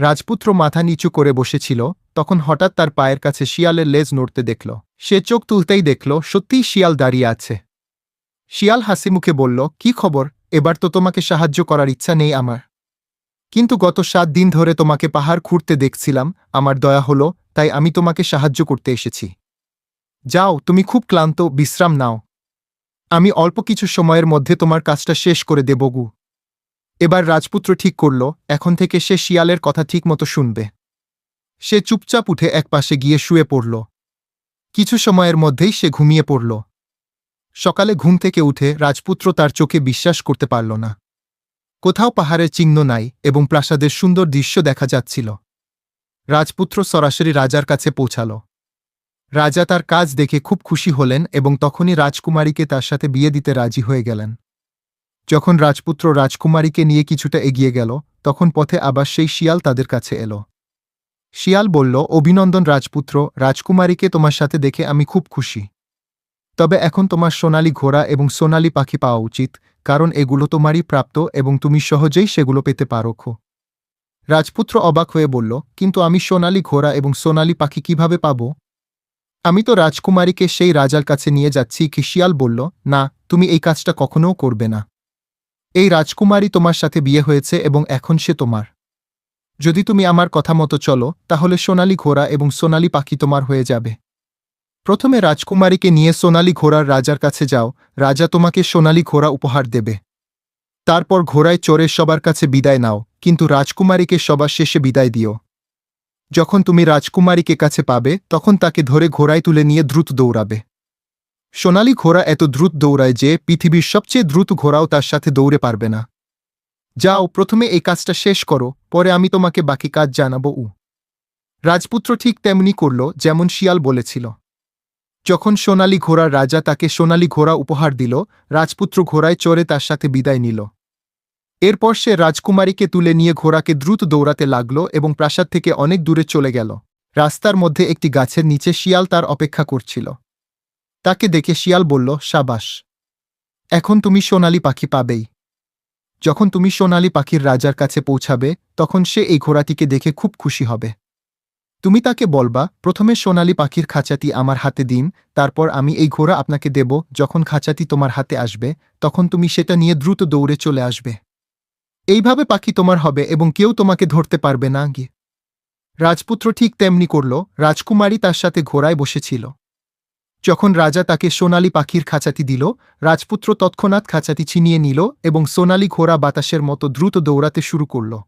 রাজপুত্র মাথা নিচু করে বসেছিল, তখন হঠাৎ তার পায়ের কাছে শিয়ালের লেজ নড়তে দেখল। সে চোখ তুলতেই দেখল, সত্যিই শিয়াল দাঁড়িয়ে আছে। শিয়াল হাসি মুখে বলল, কি খবর? এবার তো তোমাকে সাহায্য করার ইচ্ছা নেই আমার। কিন্তু গত সাত দিন ধরে তোমাকে পাহাড় খুঁড়তে দেখছিলাম, আমার দয়া হলো, তাই আমি তোমাকে সাহায্য করতে এসেছি। যাও, তুমি খুব ক্লান্ত, বিশ্রাম নাও। আমি অল্প কিছু সময়ের মধ্যে তোমার কাজটা শেষ করে দেবগু এবার রাজপুত্র ঠিক করল, এখন থেকে সে শিয়ালের কথা ঠিকমতো শুনবে। সে চুপচাপ উঠে একপাশে গিয়ে শুয়ে পড়ল। কিছু সময়ের মধ্যেই সে ঘুমিয়ে পড়ল। সকালে ঘুম থেকে উঠে রাজপুত্র তার চোখে বিশ্বাস করতে পারল না। কোথাও পাহাড়ের চিহ্ন নাই এবং প্রাসাদের সুন্দর দৃশ্য দেখা যাচ্ছিল। রাজপুত্র সরাসরি রাজার কাছে পৌঁছাল। রাজা তার কাজ দেখে খুব খুশি হলেন এবং তখনই রাজকুমারীকে তার সাথে বিয়ে দিতে রাজি হয়ে গেলেন। যখন রাজপুত্র রাজকুমারীকে নিয়ে কিছুটা এগিয়ে গেল, তখন পথে আবার সেই শিয়াল তাদের কাছে এলো। শিয়াল বলল, অভিনন্দন রাজপুত্র, রাজকুমারীকে তোমার সাথে দেখে আমি খুব খুশি। তবে এখন তোমার সোনালি ঘোড়া এবং সোনালি পাখি পাওয়া উচিত, কারণ এগুলো তোমারই প্রাপ্ত এবং তুমি সহজেই সেগুলো পেতে পারো রাজপুত্র অবাক হয়ে বলল, কিন্তু আমি সোনালি ঘোড়া এবং সোনালি পাখি কীভাবে পাব? আমি তো রাজকুমারীকে সেই রাজার কাছে নিয়ে যাচ্ছি কি শিয়াল বলল, না, তুমি এই কাজটা কখনও করবে না। এই রাজকুমারী তোমার সাথে বিয়ে হয়েছে এবং এখন সে তোমার। যদি তুমি আমার কথা মতো চলো, তাহলে সোনালি ঘোড়া এবং সোনালি পাখি তোমার হয়ে যাবে। প্রথমে রাজকুমারীকে নিয়ে সোনালি ঘোড়ার রাজার কাছে যাও, রাজা তোমাকে সোনালি ঘোড়া উপহার দেবে। তারপর ঘোড়ায় চড়ে সবার কাছে বিদায় নাও, কিন্তু রাজকুমারীকে সবার শেষে বিদায় দিও। যখন তুমি রাজকুমারীকে কাছে পাবে, তখন তাকে ধরে ঘোড়ায় তুলে নিয়ে দ্রুত দৌড়াবে। সোনালি ঘোড়া এত দ্রুত দৌড়ায় যে পৃথিবীর সবচেয়ে দ্রুত ঘোড়াও তার সাথে দৌড়ে পারবে না। যাও, প্রথমে এই কাজটা শেষ করো, পরে আমি তোমাকে বাকি কাজ জানাব, উ। রাজপুত্র ঠিক তেমনি করল, যেমন শিয়াল বলেছিল। যখন সোনালি ঘোড়ার রাজা তাকে সোনালি ঘোড়া উপহার দিল, রাজপুত্র ঘোড়ায় চড়ে তার সাথে বিদায় নিল। এরপর সে রাজকুমারীকে তুলে নিয়ে ঘোড়াকে দ্রুত দৌড়াতে লাগল এবং প্রাসাদ থেকে অনেক দূরে চলে গেল। রাস্তার মধ্যে একটি গাছের নিচে শিয়াল তার অপেক্ষা করছিল। তাকে দেখে শিয়াল বলল, সাবাস, এখন তুমি সোনালি পাখি পাবেই। যখন তুমি সোনালি পাখির রাজার কাছে পৌঁছাবে, তখন সে এই ঘোড়াটিকে দেখে খুব খুশি হবে। তুমি তাকে বলবা, প্রথমে সোনালি পাখির খাঁচাটি আমার হাতে দিন, তারপর আমি এই ঘোড়া আপনাকে দেব। যখন খাঁচাটি তোমার হাতে আসবে, তখন তুমি সেটা নিয়ে দ্রুত দৌড়ে চলে আসবে। এইভাবে পাখি তোমার হবে এবং কেউ তোমাকে ধরতে পারবে না। গিয়ে রাজপুত্র ঠিক তেমনি করল। রাজকুমারী তার সাথে ঘোড়ায় বসেছিল। যখন রাজা তাকে সোনালি পাখির খাঁচাটি দিল, রাজপুত্র তৎক্ষণাৎ খাঁচাটি ছিনিয়ে নিল এবং সোনালি ঘোড়া বাতাসের মতো দ্রুত দৌড়াতে শুরু করল।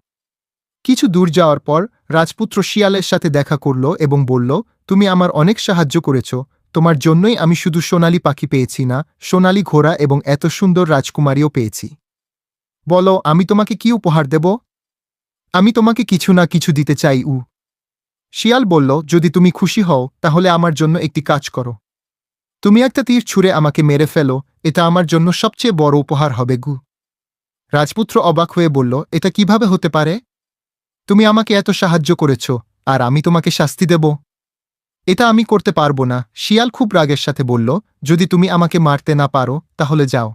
কিছু দূর যাওয়ার পর, রাজপুত্র শিয়ালের সাথে দেখা করল এবং বলল, তুমি আমার অনেক সাহায্য করেছ। তোমার জন্যই আমি শুধু সোনালি পাখি পেয়েছি না, সোনালি ঘোড়া এবং এত সুন্দর রাজকুমারীও পেয়েছি। বলো, আমি তোমাকে কি উপহার দেব? আমি তোমাকে কিছু না কিছু দিতে চাই, উ। শিয়াল বলল, যদি তুমি খুশি হও, তাহলে আমার জন্য একটি কাজ করো। তুমি একটা তীর ছুঁড়ে আমাকে মেরে ফেলো, এটা আমার জন্য সবচেয়ে বড় উপহার হবে, গু। রাজপুত্র অবাক হয়ে বলল, এটা কীভাবে হতে পারে? তুমি আমাকে এত সাহায্য করেছ, আর আমি তোমাকে শাস্তি দেব। এটা আমি করতে পারব না, শিয়াল খুব রাগের সাথে বলল, যদি তুমি আমাকে মারতে না পারো, তাহলে যাও।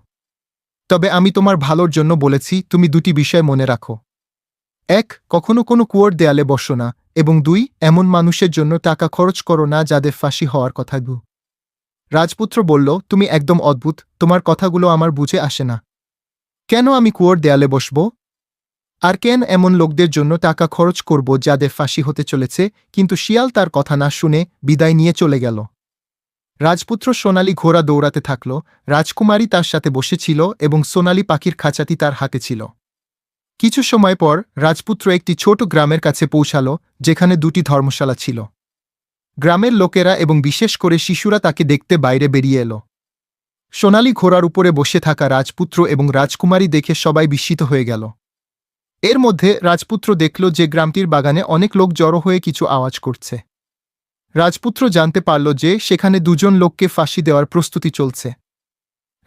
তবে আমি তোমার ভালোর জন্য বলেছি, তুমি দুটি বিষয় মনে রাখো। এক, কখনো কোনো কুয়োর দেয়ালে বসো না, এবং দুই, এমন মানুষের জন্য টাকা খরচ করো না যাদের ফাঁসি হওয়ার কথা, গু। রাজপুত্র বলল, তুমি একদম অদ্ভুত, তোমার কথাগুলো আমার বুঝে আসে না। কেন আমি কুয়োর দেয়ালে বসব? আর কেন এমন লোকদের জন্য টাকা খরচ করব যাদের ফাঁসি হতে চলেছে? কিন্তু শিয়াল তার কথা না শুনে বিদায় নিয়ে চলে গেল। রাজপুত্র সোনালি ঘোড়া দৌড়াতে থাকল, রাজকুমারী তার সাথে বসেছিল এবং সোনালি পাখির খাঁচাটি তার হাতে ছিল। কিছু সময় পর রাজপুত্র একটি ছোট গ্রামের কাছে পৌঁছাল, যেখানে দুটি ধর্মশালা ছিল। গ্রামের লোকেরা এবং বিশেষ করে শিশুরা তাকে দেখতে বাইরে বেরিয়ে এলো। সোনালি ঘোড়ার উপরে বসে থাকা রাজপুত্র এবং রাজকুমারী দেখে সবাই বিস্মিত হয়ে গেল। এর মধ্যে রাজপুত্র দেখল যে গ্রামটির বাগানে অনেক লোক জড়ো হয়ে কিছু আওয়াজ করছে। রাজপুত্র জানতে পারল যে সেখানে দুজন লোককে ফাঁসি দেওয়ার প্রস্তুতি চলছে।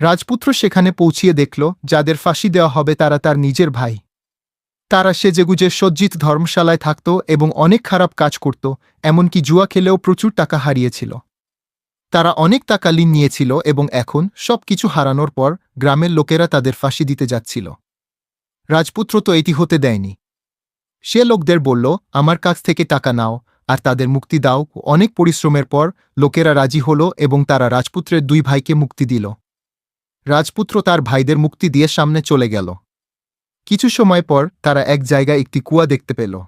রাজপুত্র সেখানে পৌঁছিয়ে দেখল, যাদের ফাঁসি দেওয়া হবে তারা তার নিজের ভাই। তারা সেজেগুজে সজ্জিত ধর্মশালায় থাকত এবং অনেক খারাপ কাজ করত, এমনকি জুয়া খেলেও প্রচুর টাকা হারিয়েছিল। তারা অনেক টাকা লিন নিয়েছিল এবং এখন সব কিছু হারানোর পর গ্রামের লোকেরা তাদের ফাঁসি দিতে যাচ্ছিল। রাজপুত্র তো এটি হতে দেয়নি। সে লোকদের বলল, আমার কাছ থেকে টাকা নাও, আর তাদের মুক্তি দাও। অনেক পরিশ্রমের পর লোকেরা রাজি হল এবং তারা রাজপুত্রের দুই ভাইকে মুক্তি দিল। রাজপুত্র তার ভাইদের মুক্তি দিয়ে সামনে চলে গেল। কিছু সময় পর তারা এক জায়গায় একটি কুয়া দেখতে পেল।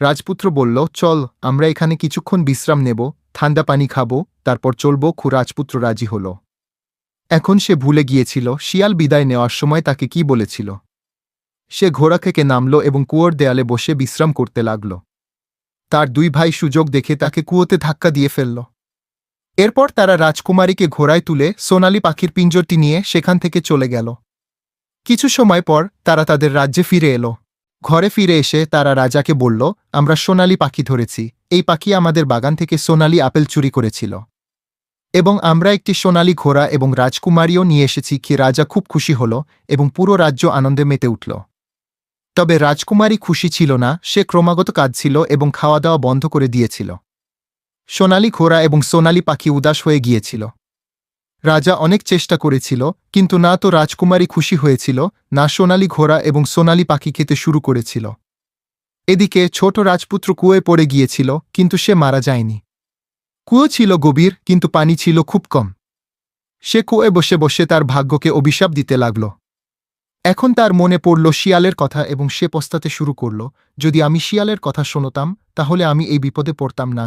রাজপুত্র বলল, চল, আমরা এখানে কিছুক্ষণ বিশ্রাম নেব ঠান্ডা পানি খাব, তারপর চলব, খু, রাজপুত্র রাজি হল। এখন সে ভুলে গিয়েছিল, শিয়াল বিদায় নেওয়ার সময় তাকে কি বলেছিল। সে ঘোড়া থেকে নামল এবং কুয়োর দেয়ালে বসে বিশ্রাম করতে লাগল। তার দুই ভাই সুযোগ দেখে তাকে কুয়োতে ধাক্কা দিয়ে ফেলল। এরপর তারা রাজকুমারীকে ঘোড়ায় তুলে সোনালি পাখির পিঞ্জরটি নিয়ে সেখান থেকে চলে গেল। কিছু সময় পর তারা তাদের রাজ্যে ফিরে এলো। ঘরে ফিরে এসে তারা রাজাকে বলল, আমরা সোনালি পাখি ধরেছি। এই পাখি আমাদের বাগান থেকে সোনালি আপেল চুরি করেছিল। এবং আমরা একটি সোনালি ঘোড়া এবং রাজকুমারীও নিয়ে এসেছি কি রাজা খুব খুশি হল এবং পুরো রাজ্য আনন্দে মেতে উঠল। তবে রাজকুমারী খুশি ছিল না, সে ক্রমাগত কাঁদছিল এবং খাওয়া দাওয়া বন্ধ করে দিয়েছিল। সোনালি ঘোড়া এবং সোনালি পাখি উদাস হয়ে গিয়েছিল। রাজা অনেক চেষ্টা করেছিল, কিন্তু না তো রাজকুমারী খুশি হয়েছিল, না সোনালি ঘোড়া এবং সোনালি পাখি খেতে শুরু করেছিল। এদিকে ছোট রাজপুত্র কুয়োয় পড়ে গিয়েছিল, কিন্তু সে মারা যায়নি। কুয়ো ছিল গভীর, কিন্তু পানি ছিল খুব কম। সে কুয়ে বসে বসে তার ভাগ্যকে অভিশাপ দিতে লাগল। এখন তার মনে পড়ল শিয়ালের কথা এবং সে পস্তাতে শুরু করল, যদি আমি শিয়ালের কথা শোনতাম, তাহলে আমি এই বিপদে পড়তাম না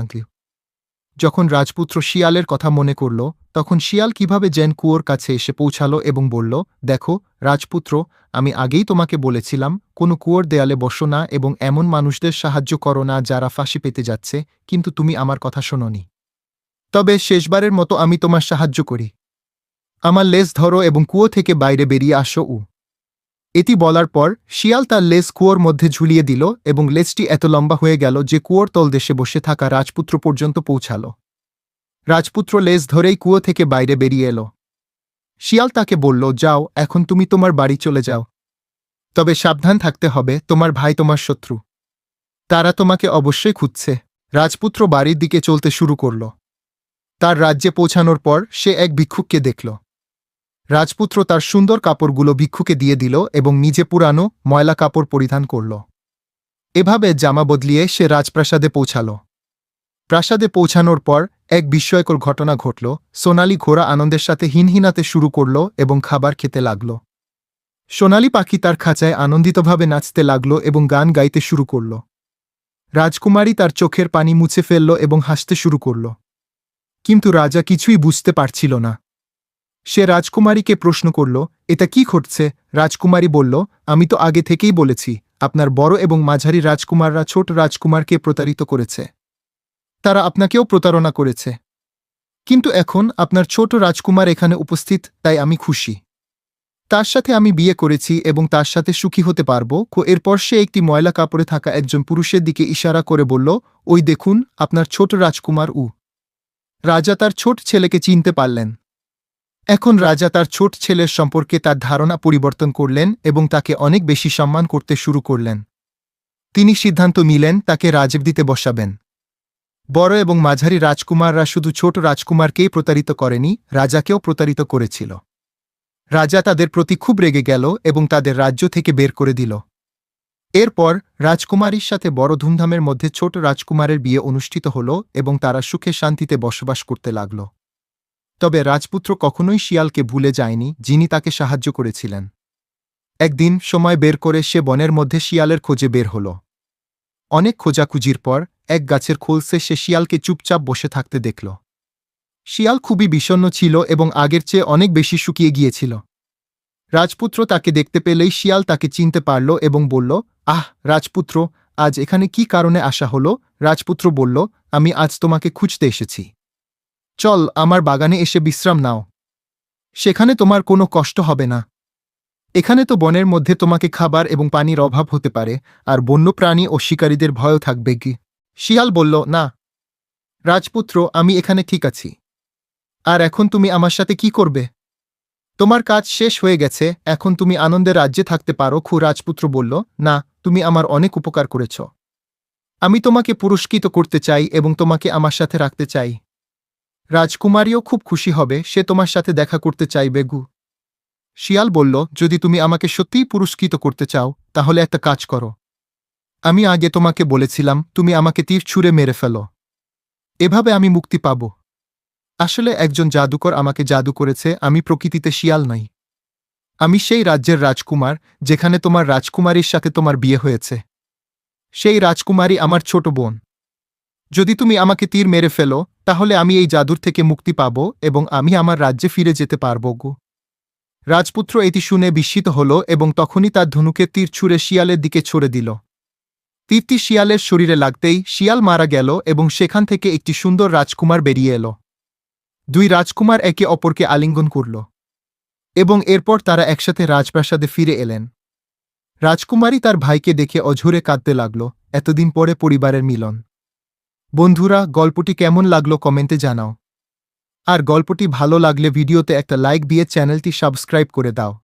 যখন রাজপুত্র শিয়ালের কথা মনে করল, তখন শিয়াল কীভাবে জেন কুয়োর কাছে এসে পৌঁছালো এবং বলল, দেখো, রাজপুত্র, আমি আগেই তোমাকে বলেছিলাম, কোনো কুয়োর দেয়ালে বসো না এবং এমন মানুষদের সাহায্য করো না যারা ফাঁসি পেতে যাচ্ছে, কিন্তু তুমি আমার কথা শোনোনি। তবে শেষবারের মতো আমি তোমার সাহায্য করি। আমার লেজ ধরো এবং কুয়ো থেকে বাইরে বেরিয়ে আসো উ। এটি বলার পর, শিয়াল তার লেজ কুয়োর মধ্যে ঝুলিয়ে দিল এবং লেজটি এত লম্বা হয়ে গেল যে কুয়োর তলদেশে বসে থাকা রাজপুত্র পর্যন্ত পৌঁছাল। রাজপুত্র লেজ ধরেই কুয়ো থেকে বাইরে বেরিয়ে এলো। শিয়াল তাকে বলল, যাও, এখন তুমি তোমার বাড়ি চলে যাও। তবে সাবধান থাকতে হবে, তোমার ভাই তোমার শত্রু। তারা তোমাকে অবশ্যই খুঁজছে। রাজপুত্র বাড়ির দিকে চলতে শুরু করল। তার রাজ্যে পৌঁছানোর পর সে এক ভিক্ষুককে দেখল। রাজপুত্র তার সুন্দর কাপড়গুলো ভিক্ষুকে দিয়ে দিল এবং নিজে পুরানো ময়লা কাপড় পরিধান করল। এভাবে জামা বদলিয়ে সে রাজপ্রাসাদে পৌঁছাল। প্রাসাদে পৌঁছানোর পর এক বিস্ময়কর ঘটনা ঘটল। সোনালি ঘোড়া আনন্দের সাথে হিনহিনাতে শুরু করল এবং খাবার খেতে লাগল। সোনালি পাখি তার খাঁচায় আনন্দিতভাবে নাচতে লাগল এবং গান গাইতে শুরু করল। রাজকুমারী তার চোখের পানি মুছে ফেলল এবং হাসতে শুরু করল। কিন্তু রাজা কিছুই বুঝতে পারছিল না। সে রাজকুমারীকে প্রশ্ন করল, এটা কি ঘটছে? রাজকুমারী বলল, আমি তো আগে থেকেই বলেছি, আপনার বড় এবং মাঝারি রাজকুমাররা ছোট রাজকুমারকে প্রতারিত করেছে। তারা আপনাকেও প্রতারণা করেছে। কিন্তু এখন আপনার ছোট রাজকুমার এখানে উপস্থিত, তাই আমি খুশি। তার সাথে আমি বিয়ে করেছি এবং তার সাথে সুখী হতে পারব। কো, এরপর সে একটি ময়লা কাপড়ে থাকা একজন পুরুষের দিকে ইশারা করে বলল, ওই দেখুন, আপনার ছোট রাজকুমার উ। রাজা তার ছোট ছেলেকে চিনতে পারলেন। এখন রাজা তার ছোট ছেলের সম্পর্কে তার ধারণা পরিবর্তন করলেন এবং তাকে অনেক বেশি সম্মান করতে শুরু করলেন। তিনি সিদ্ধান্ত নিলেন, তাকে রাজবদিতে বসাবেন। বড় এবং মাঝারি রাজকুমাররা শুধু ছোট রাজকুমারকেই প্রতারিত করেনি, রাজাকেও প্রতারিত করেছিল। রাজা তাদের প্রতি খুব রেগে গেল এবং তাদের রাজ্য থেকে বের করে দিল। এরপর রাজকুমারীর সাথে বড় ধুমধামের মধ্যে ছোট রাজকুমারের বিয়ে অনুষ্ঠিত হল এবং তারা সুখে শান্তিতে বসবাস করতে লাগল। তবে রাজপুত্র কখনোই শিয়ালকে ভুলে যায়নি, যিনি তাকে সাহায্য করেছিলেন। একদিন সময় বের করে সে বনের মধ্যে শিয়ালের খোঁজে বের হল। অনেক খোঁজাখুঁজির পর এক গাছের খোলসে সে শিয়ালকে চুপচাপ বসে থাকতে দেখল। শিয়াল খুবই বিষণ্ন ছিল এবং আগের চেয়ে অনেক বেশি শুকিয়ে গিয়েছিল। রাজপুত্র তাকে দেখতে পেলেই শিয়াল তাকে চিনতে পারল এবং বলল, আহ, রাজপুত্র, আজ এখানে কি কারণে আসা হলো? রাজপুত্র বলল, আমি আজ তোমাকে খুঁজতে এসেছি। চল আমার বাগানে এসে বিশ্রাম নাও। সেখানে তোমার কোনো কষ্ট হবে না। এখানে তো বনের মধ্যে তোমাকে খাবার এবং পানির অভাব হতে পারে, আর বন্যপ্রাণী ও শিকারীদের ভয়ও থাকবে কি? শিয়াল বলল, না। রাজপুত্র, আমি এখানে ঠিক আছি। আর এখন তুমি আমার সাথে কি করবে? তোমার কাজ শেষ হয়ে গেছে, এখন তুমি আনন্দের রাজ্যে থাকতে পারো, খু রাজপুত্র বলল, না, তুমি আমার অনেক উপকার করেছ। আমি তোমাকে পুরস্কৃত করতে চাই এবং তোমাকে আমার সাথে রাখতে চাই। রাজকুমারীও খুব খুশি হবে, সে তোমার সাথে দেখা করতে চাইবে, গু। শিয়াল বলল, যদি তুমি আমাকে সত্যিই পুরস্কৃত করতে চাও, তাহলে একটা কাজ করো। আমি আগে তোমাকে বলেছিলাম, তুমি আমাকে তীর ছুঁড়ে মেরে ফেলো। এভাবে আমি মুক্তি পাব। আসলে একজন জাদুকর আমাকে জাদু করেছে, আমি প্রকৃতিতে শিয়াল নাই। আমি সেই রাজ্যের রাজকুমার, যেখানে তোমার রাজকুমারীর সাথে তোমার বিয়ে হয়েছে। সেই রাজকুমারী আমার ছোট বোন। যদি তুমি আমাকে তীর মেরে ফেলো তাহলে আমি এই জাদুর থেকে মুক্তি পাব এবং আমি আমার রাজ্যে ফিরে যেতে পারব গো। রাজপুত্র এটি শুনে বিস্মিত হল এবং তখনই তার ধনুকে তীর ছুঁড়ে শিয়ালের দিকে ছড়ে দিল। তীরটি শিয়ালের শরীরে লাগতেই শিয়াল মারা গেল এবং সেখান থেকে একটি সুন্দর রাজকুমার বেরিয়ে এলো। দুই রাজকুমার একে অপরকে আলিঙ্গন করল এবং এরপর তারা একসাথে রাজপ্রাসাদে ফিরে এলেন। রাজকুমারী তার ভাইকে দেখে অঝরে কাঁদতে লাগল। এতদিন পরে পরিবারের মিলন। বন্ধুরা, গল্পটি কেমন লাগল কমেন্টে জানাও। আর গল্পটি ভালো লাগলে ভিডিওতে একটা লাইক দিয়ে চ্যানেলটি সাবস্ক্রাইব করে দাও।